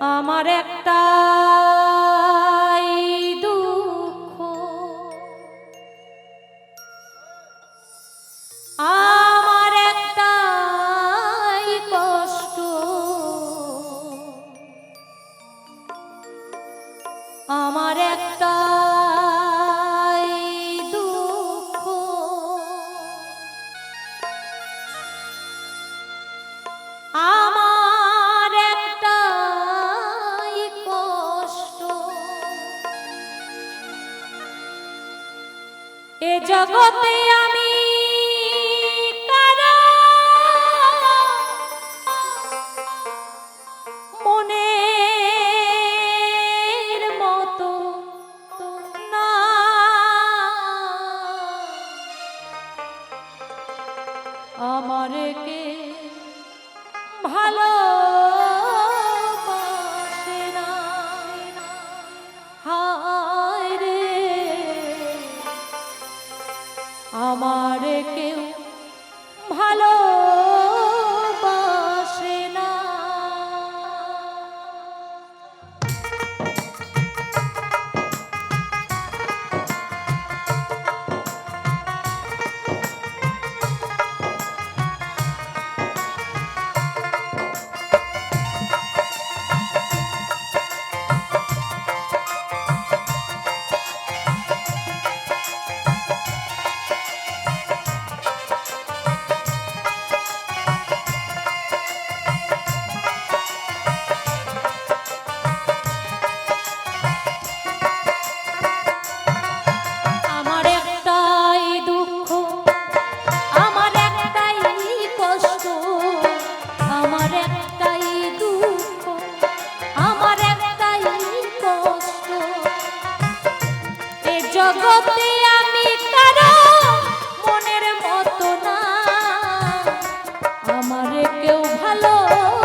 আমার একটা দুঃখ। আমার একটা কষ্ট। আমার একটা জগতে আর ভালো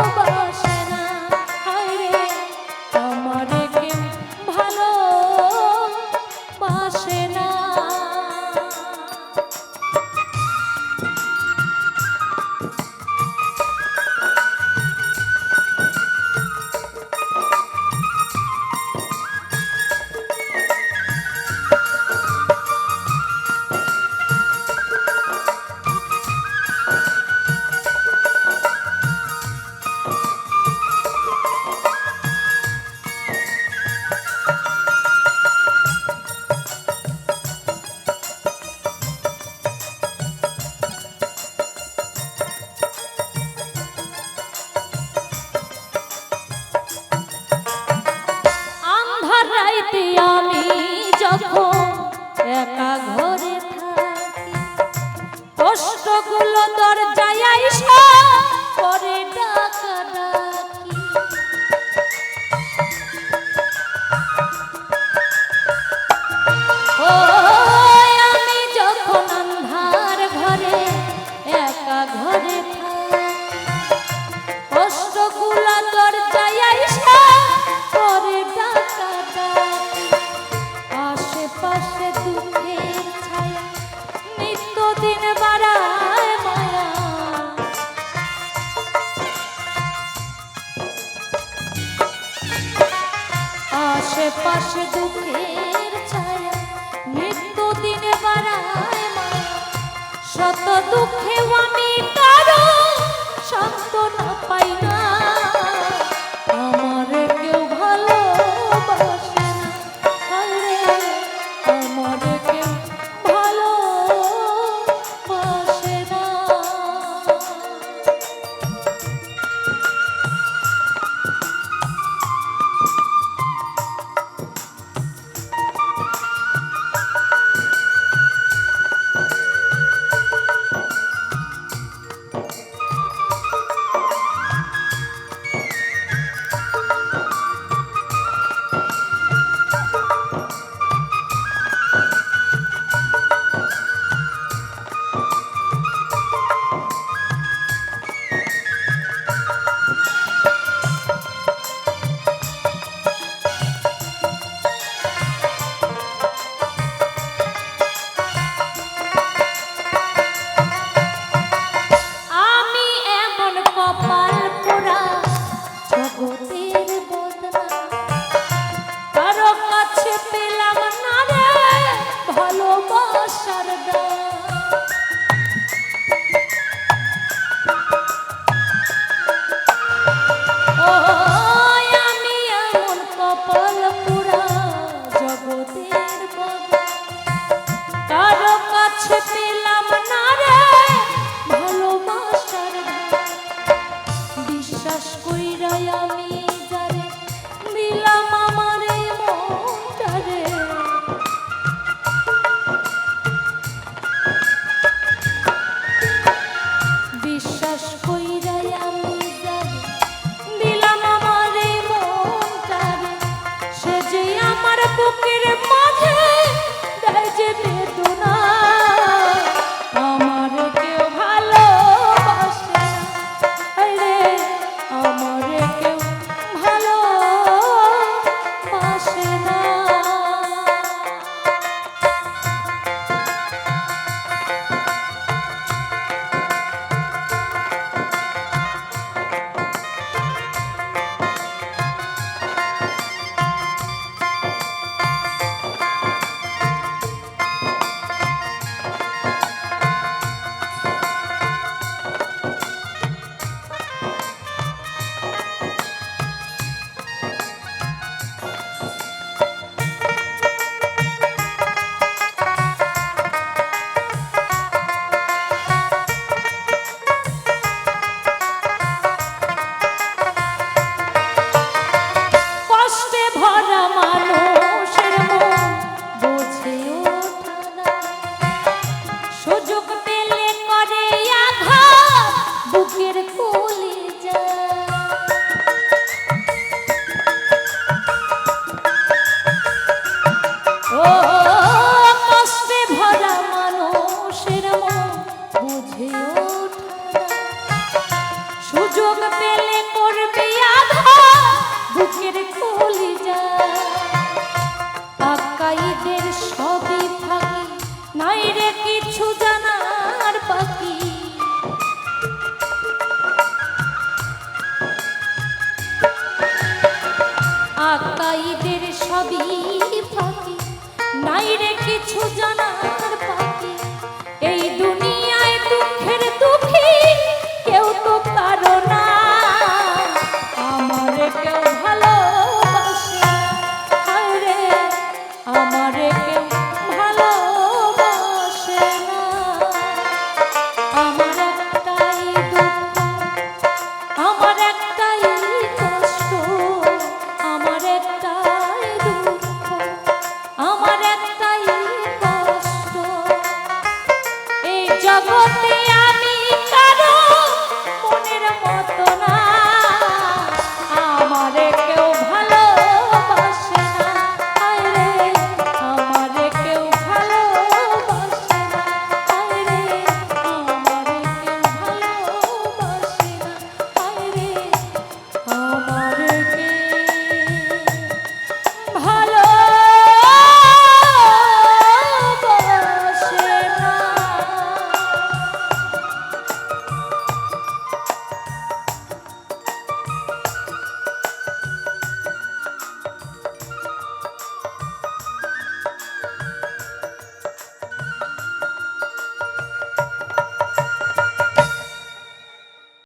রাইতে আমি যখন একা ঘরে থাকি কষ্টগুলো দরজায় পরে শত দুঃখে আমি কারও শান্ত পাই না সবই ফাঁকি নাই রে জানা জগতে